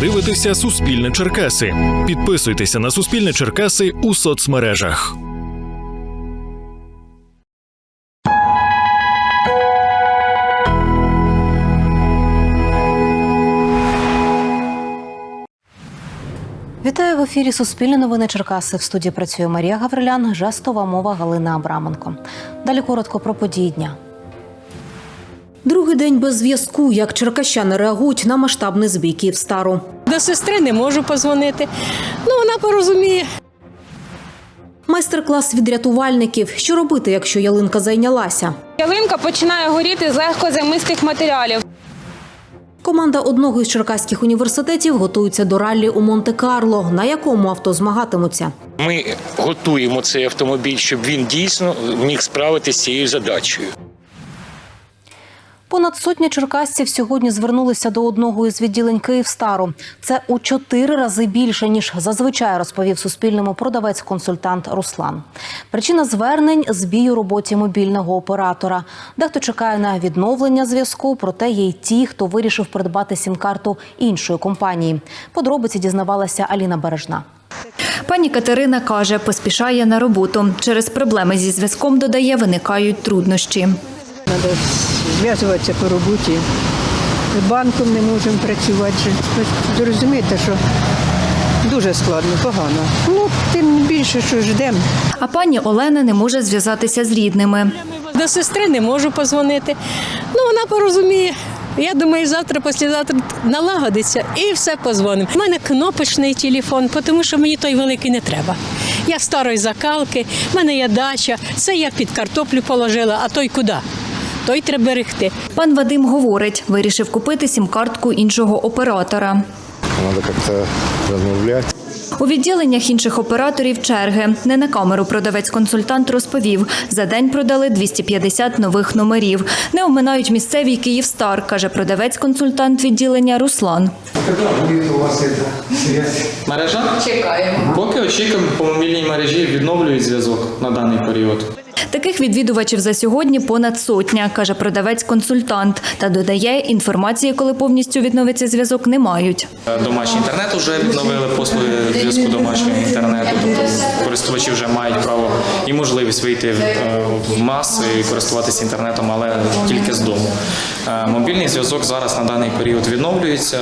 дивитеся Суспільне Черкаси. Підписуйтеся на Суспільне Черкаси у соцмережах. Вітаю в ефірі Суспільне новини Черкаси. В студії працює Марія Гаврилян, жестова мова Галина Абраменко. Далі коротко про події дня. Другий день без зв'язку. Як черкащани реагують на масштабний збій Київстару. До сестри не можу позвонити. Ну, вона порозуміє. Майстер-клас від рятувальників. Що робити, якщо ялинка зайнялася? Ялинка починає горіти з легкозаймистих матеріалів. Команда одного із черкаських університетів готується до раллі у Монте-Карло. На якому авто змагатимуться? Ми готуємо цей автомобіль, щоб він дійсно міг справитися з цією задачею. Понад сотня черкасців сьогодні звернулися до одного із відділень Київстару. Це у чотири рази більше ніж зазвичай розповів Суспільному продавець-консультант Руслан. Причина звернень збій у роботі мобільного оператора. Дехто чекає на відновлення зв'язку, проте є й ті, хто вирішив придбати сім-карту іншої компанії. Подробиці дізнавалася Аліна Бережна. Пані Катерина каже, поспішає на роботу. Через проблеми зі зв'язком додає, виникають труднощі. Треба зв'язуватися по роботі. Банком не можемо працювати. Ви Зрозумієте, що дуже складно, погано. Ну, тим більше, що ждемо. А пані Олена не може зв'язатися з рідними. До сестри не можу позвонити. Ну, вона порозуміє. Я думаю, завтра, післязавтра налагодиться і все позвонимо. У мене кнопочний телефон, тому що мені той великий не треба. Я старої закалки, в мене є дача, це я під картоплю положила, а той куди? Той треба берегти. Пан Вадим говорить, вирішив купити сім-картку іншого оператора. Надо как-то размовлять. У відділеннях інших операторів черги. Не на камеру продавець-консультант розповів, за день продали 250 нових номерів. Не оминають місцевий Київстар, каже продавець-консультант відділення Руслан. Мережа? Чекаємо. Поки очікуємо по мобільній мережі відновлюють зв'язок на даний період. Таких відвідувачів за сьогодні понад сотня, каже продавець-консультант. Та додає, інформації, коли повністю відновиться зв'язок, не мають. Е, Домашній інтернет вже відновили послуги зв'язку домашнього інтернету. Тобто користувачі вже мають право і можливість вийти е, в мас і користуватися інтернетом, але тільки з дому. Е, Мобільний зв'язок зараз на даний період відновлюється.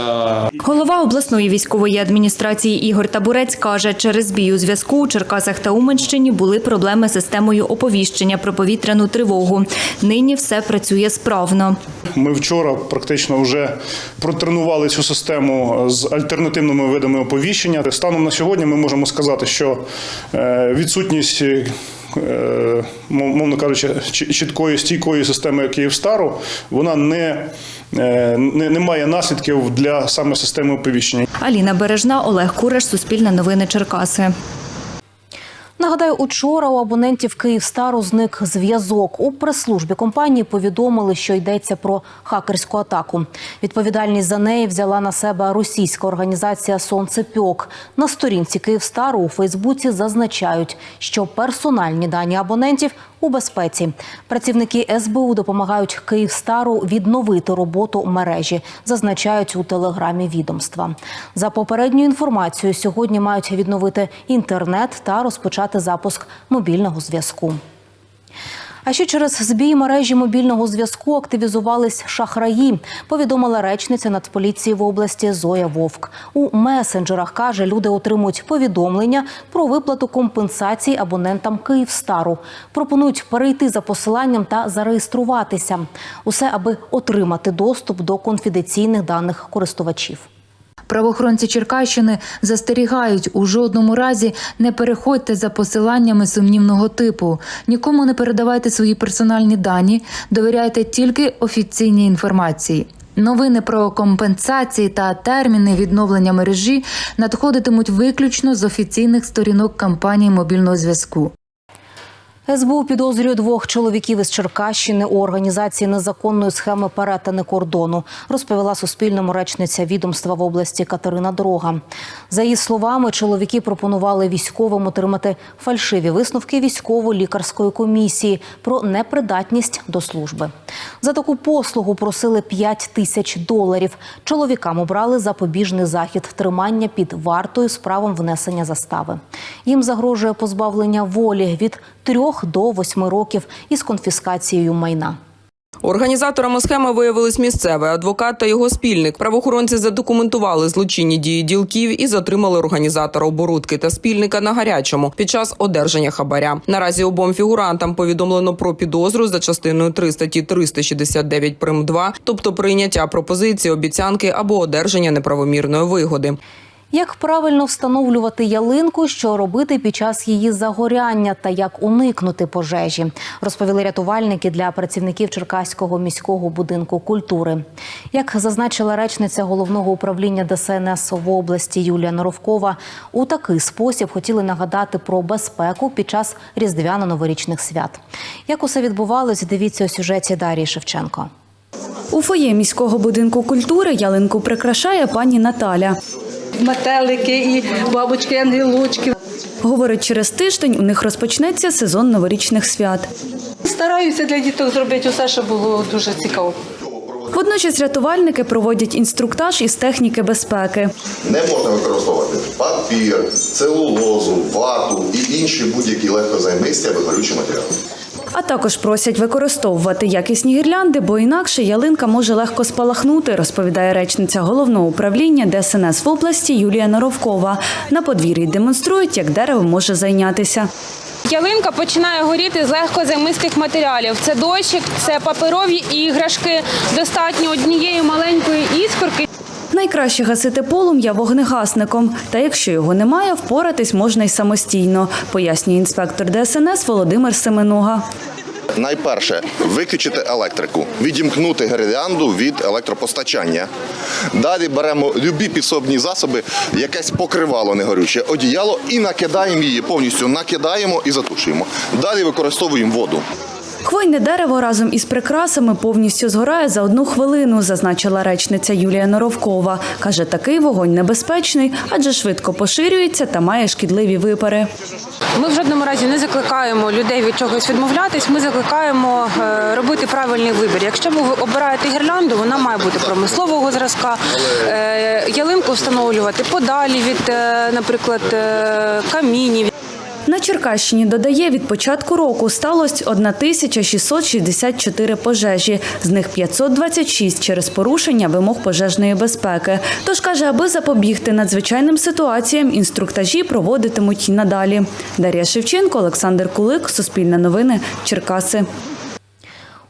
Голова обласної військової адміністрації Ігор Табурець каже, через збій у зв'язку у Черкасах та Уманщині були проблеми з системою оповіщення про повітряну тривогу. Нині все працює справно. Ми вчора практично вже протренували цю систему з альтернативними видами оповіщення. Станом на сьогодні ми можемо сказати, що е, відсутність. е, Мовно кажучи, чіткої стійкої системи Київстару, вона не, е, не, не має наслідків для саме системи оповіщення. Аліна Бережна, Олег Кураш, Суспільне новини Черкаси. Нагадаю, учора у абонентів Київстару зник зв'язок. У прес-службі компанії повідомили, що йдеться про хакерську атаку. Відповідальність за неї взяла на себе російська організація Сонцепьок. На сторінці Київстару у Фейсбуці зазначають, що персональні дані абонентів у безпеці. Працівники СБУ допомагають Київстару відновити роботу мережі, зазначають у телеграмі відомства. За попередньою інформацією, сьогодні мають відновити інтернет та розпочати запуск мобільного зв'язку. А ще через збій мережі мобільного зв'язку активізувались шахраї. Повідомила речниця Нацполіції в області Зоя Вовк. У месенджерах каже, люди отримують повідомлення про виплату компенсацій абонентам Київстару. Пропонують перейти за посиланням та зареєструватися. Усе аби отримати доступ до конфіденційних даних користувачів. Правоохоронці Черкащини застерігають у жодному разі не переходьте за посиланнями сумнівного типу. Нікому не передавайте свої персональні дані, довіряйте тільки офіційній інформації. Новини про компенсації та терміни відновлення мережі надходитимуть виключно з офіційних сторінок компанії мобільного зв'язку. СБУ підозрює двох чоловіків із Черкащини у організації незаконної схеми перетини кордону, розповіла Суспільному речниця відомства в області Катерина Дорога. За її словами, чоловіки пропонували військовим отримати фальшиві висновки військово-лікарської комісії про непридатність до служби. За таку послугу просили 5 тисяч доларів. Чоловікам обрали запобіжний захід тримання під вартою з правом внесення застави. Їм загрожує позбавлення волі від 3 до 8 років із конфіскацією майна. Організаторами схеми виявились місцевий адвокат та його спільник. Правоохоронці задокументували злочинні дії ділків і затримали організатора оборудки та спільника на гарячому під час одержання хабаря. Наразі обом фігурантам повідомлено про підозру за частиною 3 статті 369 прим 2, тобто прийняття пропозиції, обіцянки або одержання неправомірної вигоди. Як правильно встановлювати ялинку, що робити під час її загоряння та як уникнути пожежі, розповіли рятувальники для працівників Черкаського міського будинку культури. Як зазначила речниця головного управління ДСНС в області Юлія Норовкова, у такий спосіб хотіли нагадати про безпеку під час різдвяно-новорічних свят. Як усе відбувалось, дивіться у сюжеті Дарії Шевченко. У фоє міського будинку культури ялинку прикрашає пані Наталя. Метелики і бабочки, ангелочки. Говорить, через тиждень у них розпочнеться сезон новорічних свят. Стараюся для діток зробити усе, щоб було дуже цікаво. Водночас рятувальники проводять інструктаж із техніки безпеки. Не можна використовувати папір, целулозу, вату і інші будь-які легкозаймисті або горючі матеріали. А також просять використовувати якісні гірлянди, бо інакше ялинка може легко спалахнути, розповідає речниця головного управління ДСНС в області Юлія Наровкова. На подвір'ї демонструють, як дерево може зайнятися. Ялинка починає горіти з легкозаймистих матеріалів. Це дощик, це паперові іграшки. Достатньо однієї маленької іскорки. Найкраще гасити полум'я вогнегасником. Та якщо його немає, впоратись можна й самостійно, пояснює інспектор ДСНС Володимир Семенога. Найперше виключити електрику, відімкнути гірлянду від електропостачання. Далі беремо любі підсобні засоби, якесь покривало негорюче, одіяло і накидаємо її повністю накидаємо і затушуємо. Далі використовуємо воду. Хвойне дерево разом із прикрасами повністю згорає за одну хвилину, зазначила речниця Юлія Норовкова. Каже, такий вогонь небезпечний, адже швидко поширюється та має шкідливі випари. Ми в жодному разі не закликаємо людей від чогось відмовлятись. Ми закликаємо е, робити правильний вибір. Якщо ви обираєте гірлянду, вона має бути промислового зразка. Е, Ялинку встановлювати подалі від, е, наприклад, камінів. На Черкащині додає, від початку року сталося 1664 пожежі, з них 526 через порушення вимог пожежної безпеки. Тож каже, аби запобігти надзвичайним ситуаціям, інструктажі проводитимуть і надалі. Дар'я Шевченко, Олександр Кулик, Суспільне новини, Черкаси.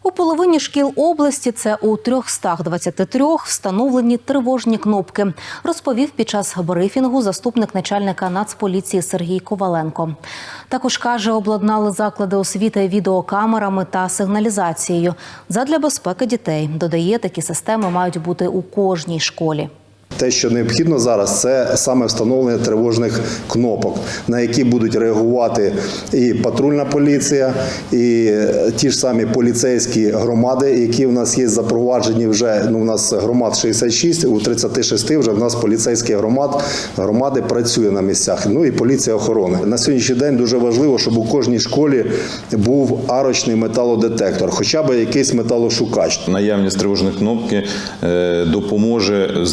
У половині шкіл області це у 323 встановлені тривожні кнопки, розповів під час брифінгу заступник начальника Нацполіції Сергій Коваленко. Також каже, обладнали заклади освіти відеокамерами та сигналізацією. Задля безпеки дітей додає, такі системи мають бути у кожній школі. Те, що необхідно зараз, це саме встановлення тривожних кнопок, на які будуть реагувати і патрульна поліція, і ті ж самі поліцейські громади, які в нас є запроваджені вже. Ну, у нас громад 66, у 36 вже в нас поліцейські громад, громади працює на місцях. Ну і поліція охорони. На сьогоднішній день дуже важливо, щоб у кожній школі був арочний металодетектор, хоча б якийсь металошукач. Наявність тривожної кнопки е, допоможе в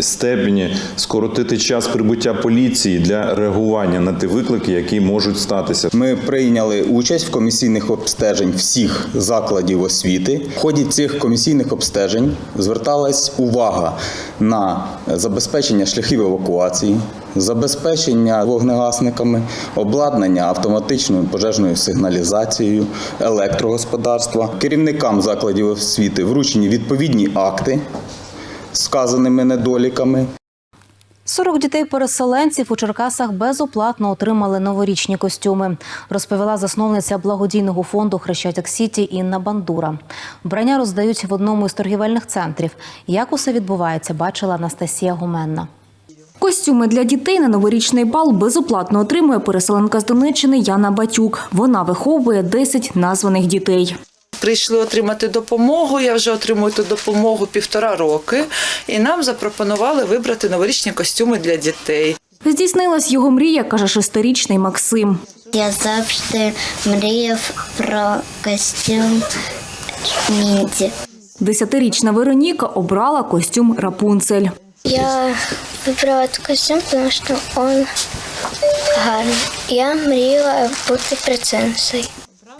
степені скоротити час прибуття поліції для реагування на ті виклики, які можуть статися. Ми прийняли участь в комісійних обстежень всіх закладів освіти. В ході цих комісійних обстежень зверталась увага на забезпечення шляхів евакуації, забезпечення вогнегасниками, обладнання автоматичною пожежною сигналізацією, електрогосподарства. Керівникам закладів освіти вручені відповідні акти з вказаними недоліками. 40 дітей-переселенців у Черкасах безоплатно отримали новорічні костюми, розповіла засновниця благодійного фонду Хрещатик Сіті Інна Бандура. Вбрання роздають в одному із торгівельних центрів. Як усе відбувається, бачила Анастасія Гуменна. Костюми для дітей на новорічний бал безоплатно отримує переселенка з Донеччини Яна Батюк. Вона виховує 10 названих дітей. Прийшли отримати допомогу. Я вже отримую ту допомогу півтора роки, і нам запропонували вибрати новорічні костюми для дітей. Здійснилась його мрія, каже шестирічний Максим. Я завжди мріяв про костюм Мінді. Десятирічна Вероніка обрала костюм Рапунцель. Я вибрала этот костюм, тому що він гарний. Я мріяла бути принцесою.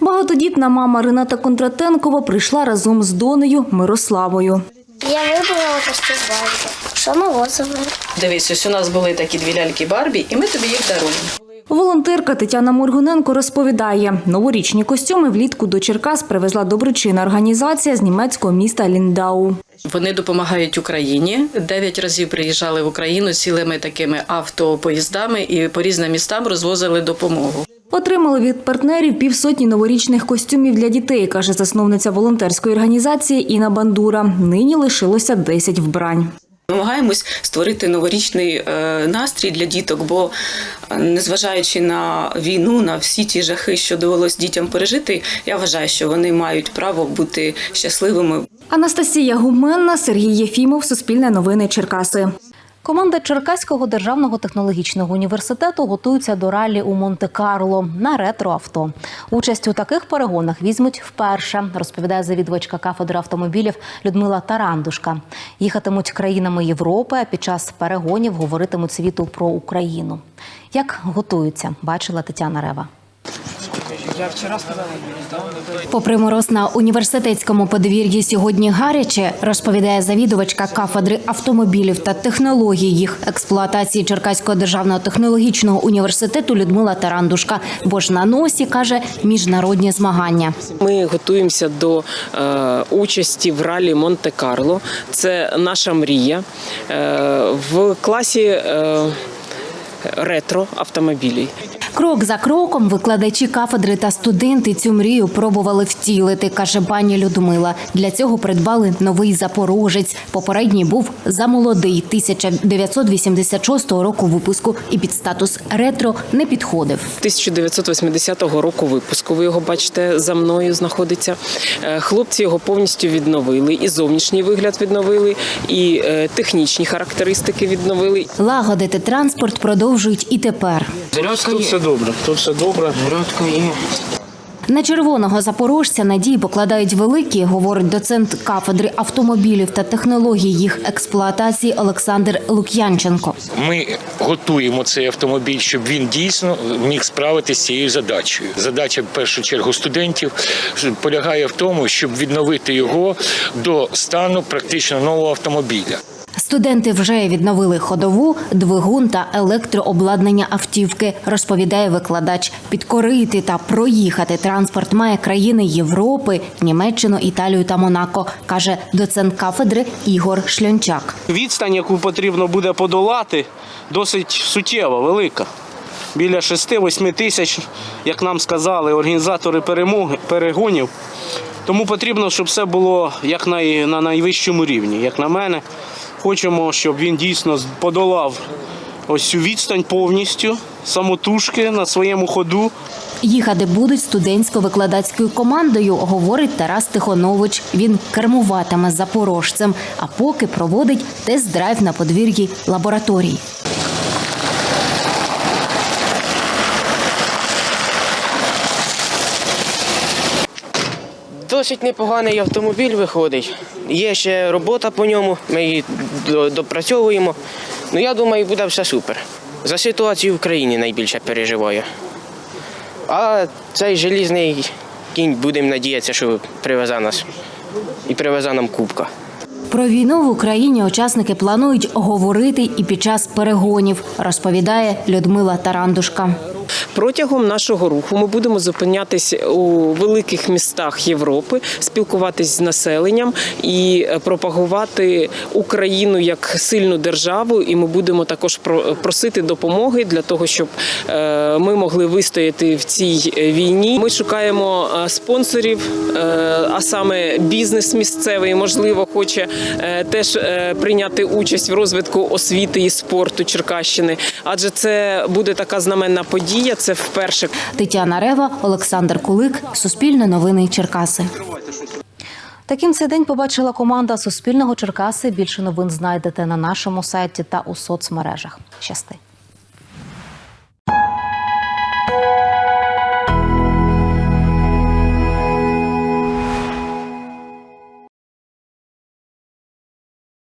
Багатодітна мама Рената Кондратенкова прийшла разом з донею Мирославою. Я вибрала костюм Барбі. Самовозовий. Дивись, ось у нас були такі дві ляльки Барбі, і ми тобі їх даруємо. Волонтерка Тетяна Моргуненко розповідає, новорічні костюми влітку до Черкас привезла доброчинна організація з німецького міста Ліндау. Вони допомагають Україні. Дев'ять разів приїжджали в Україну цілими такими автопоїздами і по різним містам розвозили допомогу. Отримали від партнерів півсотні новорічних костюмів для дітей, каже засновниця волонтерської організації Інна Бандура. Нині лишилося 10 вбрань. Намагаємось створити новорічний е, настрій для діток, бо е, незважаючи на війну, на всі ті жахи, що довелось дітям пережити, я вважаю, що вони мають право бути щасливими. Анастасія Гуменна, Сергій Єфімов, Суспільне новини Черкаси. Команда Черкаського державного технологічного університету готується до ралі у Монте-Карло на ретроавто. Участь у таких перегонах візьмуть вперше, розповідає завідувачка кафедри автомобілів Людмила Тарандушка. Їхатимуть країнами Європи, а під час перегонів говоритимуть світу про Україну. Як готуються, бачила Тетяна Рева. Я вчора сказала. Попри мороз на університетському подвір'ї сьогодні гаряче, розповідає завідувачка кафедри автомобілів та технологій їх експлуатації Черкаського державного технологічного університету Людмила Тарандушка. Бо ж на носі каже міжнародні змагання. Ми готуємося до е, участі в ралі Монте-Карло. Це наша мрія е, в класі е, ретро автомобілів. Крок за кроком викладачі кафедри та студенти цю мрію пробували втілити, каже пані Людмила. Для цього придбали новий запорожець. Попередній був замолодий 1986 року випуску і під статус ретро не підходив. 1980 року випуску. Ви його бачите за мною знаходиться. Е, Хлопці його повністю відновили. І зовнішній вигляд відновили, і е, технічні характеристики відновили. Лагодити транспорт продовжують і тепер. Тут все добре. Тут все добре. Зарядка є. На червоного запорожця надії покладають великі, говорить доцент кафедри автомобілів та технологій їх експлуатації Олександр Лук'янченко. Ми готуємо цей автомобіль, щоб він дійсно міг справитися з цією задачею. Задача в першу чергу студентів полягає в тому, щоб відновити його до стану практично нового автомобіля. Студенти вже відновили ходову, двигун та електрообладнання автівки, розповідає викладач. Підкорити та проїхати транспорт має країни Європи, Німеччину, Італію та Монако, каже доцент кафедри Ігор Шльончак. Відстань, яку потрібно буде подолати, досить суттєва, велика. Біля 6-8 тисяч, як нам сказали, організатори перемоги, перегонів. Тому потрібно, щоб все було як на найвищому рівні. Як на мене, хочемо, щоб він дійсно подолав ось цю відстань повністю, самотужки на своєму ходу. Їхати будуть студентсько-викладацькою командою, говорить Тарас Тихонович. Він кермуватиме запорожцем, а поки проводить тест-драйв на подвір'ї лабораторій. Досить непоганий автомобіль виходить. Є ще робота по ньому, ми її допрацьовуємо. Ну я думаю, буде все супер. За ситуацію в країні найбільше переживаю. А цей желізний кінь будемо надіятися, що привезе нас і привезе нам кубка. Про війну в Україні учасники планують говорити і під час перегонів, розповідає Людмила Тарандушка. Протягом нашого руху ми будемо зупинятись у великих містах Європи, спілкуватись з населенням і е, пропагувати Україну як сильну державу. І ми будемо також просити допомоги для того, щоб е, ми могли вистояти в цій е, війні. Ми шукаємо спонсорів, а саме бізнес місцевий, можливо, хоче теж прийняти участь в розвитку освіти і спорту Черкащини, адже це буде така знаменна подія. Це вперше. Тетяна Рева, Олександр Кулик, Суспільне новини Черкаси. Таким цей день побачила команда Суспільного Черкаси. Більше новин знайдете на нашому сайті та у соцмережах. Щасти.